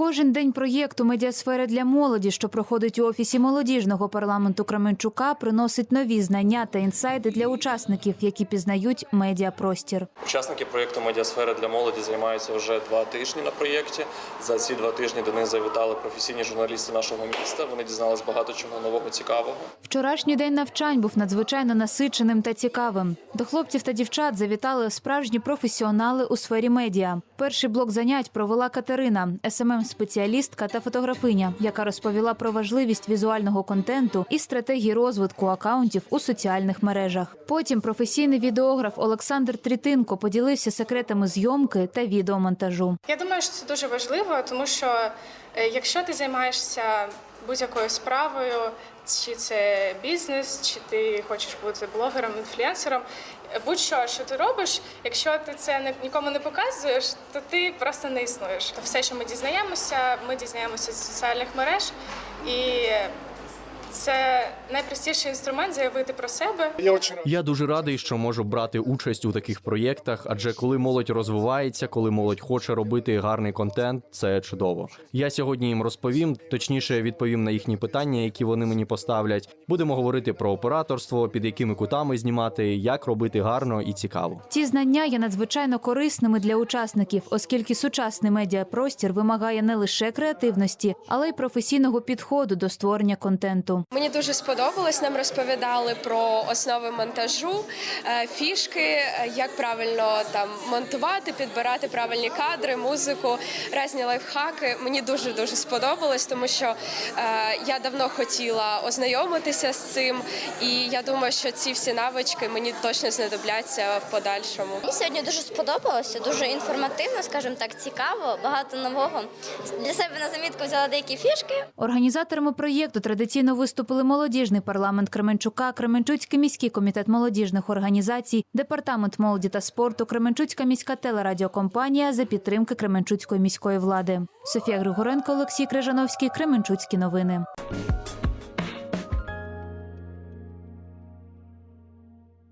Кожен день проєкту медіасфери для молоді, що проходить у офісі молодіжного парламенту Кременчука, приносить нові знання та інсайди для учасників, які пізнають медіапростір. Учасники проєкту Медіасфера для молоді займаються вже два тижні на проєкті. За ці два тижні до них завітали професійні журналісти нашого міста. Вони дізнались багато чого нового цікавого. Вчорашній день навчань був надзвичайно насиченим та цікавим. До хлопців та дівчат завітали справжні професіонали у сфері медіа. Перший блок занять провела Катерина, СММ спеціалістка та фотографиня, яка розповіла про важливість візуального контенту і стратегії розвитку акаунтів у соціальних мережах. Потім професійний відеограф Олександр Трітинко поділився секретами зйомки та відеомонтажу. Я думаю, що це дуже важливо, тому що е, якщо ти займаєшся будь-якою справою, чи це бізнес, чи ти хочеш бути блогером, інфлюенсером, будь-що, що ти робиш, якщо ти це нікому не показуєш, то ти просто не існуєш. Все, що ми дізнаємося, ми дізнаємося з соціальних мереж, і це найпростіший інструмент заявити про себе. Я дуже радий, що можу брати участь у таких проєктах, адже коли молодь розвивається, коли молодь хоче робити гарний контент, це чудово. Я сьогодні їм розповім, точніше відповім на їхні питання, які вони мені поставлять. Будемо говорити про операторство, під якими кутами знімати, як робити гарно і цікаво. Ці знання є надзвичайно корисними для учасників, оскільки сучасний медіапростір вимагає не лише креативності, але й професійного підходу до створення контенту. Мені дуже сподобалось. Нам розповідали про основи монтажу, е, фішки, е, як правильно там монтувати, підбирати правильні кадри, музику, різні лайфхаки. Мені дуже дуже сподобалось, тому що е, я давно хотіла ознайомитися з цим, і я думаю, що ці всі навички мені точно знадобляться в подальшому. Мені сьогодні дуже сподобалося, дуже інформативно, скажімо так, цікаво, багато нового. Для себе на замітку взяла деякі фішки. Організаторами проєкту традиційно виступили молодіжний парламент Кременчука, Кременчуцький міський комітет молодіжних організацій, департамент молоді та спорту, Кременчуцька міська телерадіокомпанія за підтримки Кременчуцької міської влади. Софія Григоренко, Олексій Крижановський, Кременчуцькі новини.